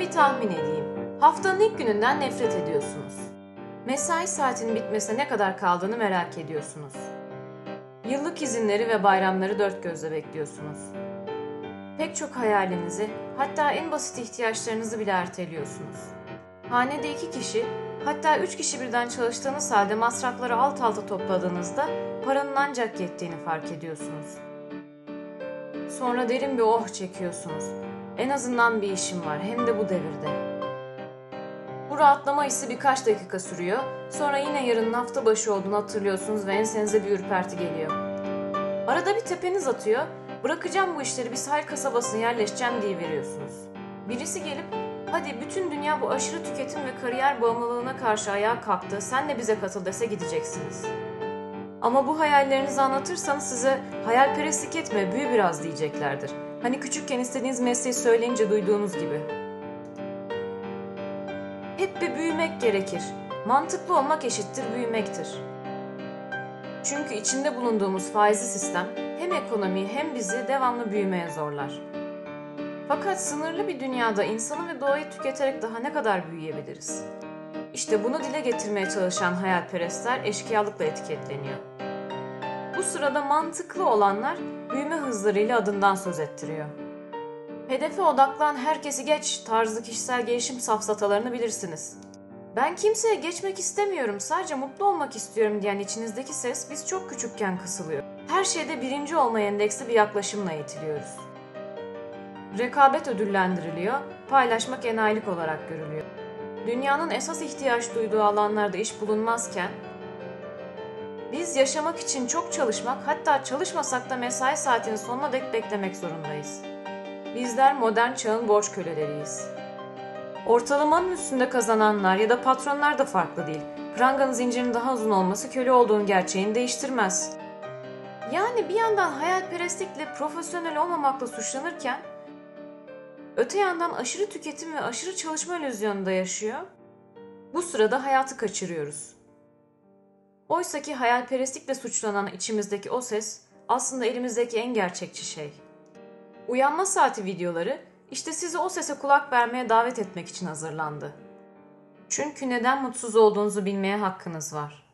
bir tahmin edeyim. Haftanın ilk gününden nefret ediyorsunuz. Mesai saatinin bitmesine ne kadar kaldığını merak ediyorsunuz. Yıllık izinleri ve bayramları dört gözle bekliyorsunuz. Pek çok hayalinizi, hatta en basit ihtiyaçlarınızı bile erteliyorsunuz. Hanede iki kişi, hatta üç kişi birden çalıştığınız halde masrafları alt alta topladığınızda paranın ancak yettiğini fark ediyorsunuz. Sonra derin bir oh çekiyorsunuz. En azından bir işim var, hem de bu devirde. Bu rahatlama hissi birkaç dakika sürüyor. Sonra yine yarının hafta başı olduğunu hatırlıyorsunuz ve ensenize bir ürperti geliyor. Arada bir tepeniz atıyor. Bırakacağım bu işleri bir sahil kasabasına yerleşeceğim diye veriyorsunuz. Birisi gelip hadi bütün dünya bu aşırı tüketim ve kariyer bağımlılığına karşı ayağa kalktı sen de bize katıl dese gideceksiniz. Ama bu hayallerinizi anlatırsanız size hayalperestlik etme büyü biraz diyeceklerdir. Hani küçükken istediğiniz mesleği söyleyince duyduğunuz gibi. Hep bir büyümek gerekir. Mantıklı olmak eşittir büyümektir. Çünkü içinde bulunduğumuz faizli sistem hem ekonomiyi hem bizi devamlı büyümeye zorlar. Fakat sınırlı bir dünyada insanı ve doğayı tüketerek daha ne kadar büyüyebiliriz? İşte bunu dile getirmeye çalışan hayalperestler eşkıyalıkla etiketleniyor. Bu sırada mantıklı olanlar büyüme hızlarıyla adından söz ettiriyor. Hedefe odaklan herkesi geç tarzı kişisel gelişim safsatalarını bilirsiniz. Ben kimseye geçmek istemiyorum, sadece mutlu olmak istiyorum diyen içinizdeki ses biz çok küçükken kısılıyor. Her şeyde birinci olma endeksli bir yaklaşımla eğitiliyoruz. Rekabet ödüllendiriliyor, paylaşmak enayilik olarak görülüyor. Dünyanın esas ihtiyaç duyduğu alanlarda iş bulunmazken, biz yaşamak için çok çalışmak, hatta çalışmasak da mesai saatinin sonuna dek beklemek zorundayız. Bizler modern çağın borç köleleriyiz. Ortalamanın üstünde kazananlar ya da patronlar da farklı değil. Pranganın zincirinin daha uzun olması köle olduğun gerçeğini değiştirmez. Yani bir yandan hayalperestlikle profesyonel olmamakla suçlanırken öte yandan aşırı tüketim ve aşırı çalışma illüzyonunda yaşıyor. Bu sırada hayatı kaçırıyoruz. Oysaki hayalperestlikle suçlanan içimizdeki o ses aslında elimizdeki en gerçekçi şey. Uyanma saati videoları işte sizi o sese kulak vermeye davet etmek için hazırlandı. Çünkü neden mutsuz olduğunuzu bilmeye hakkınız var.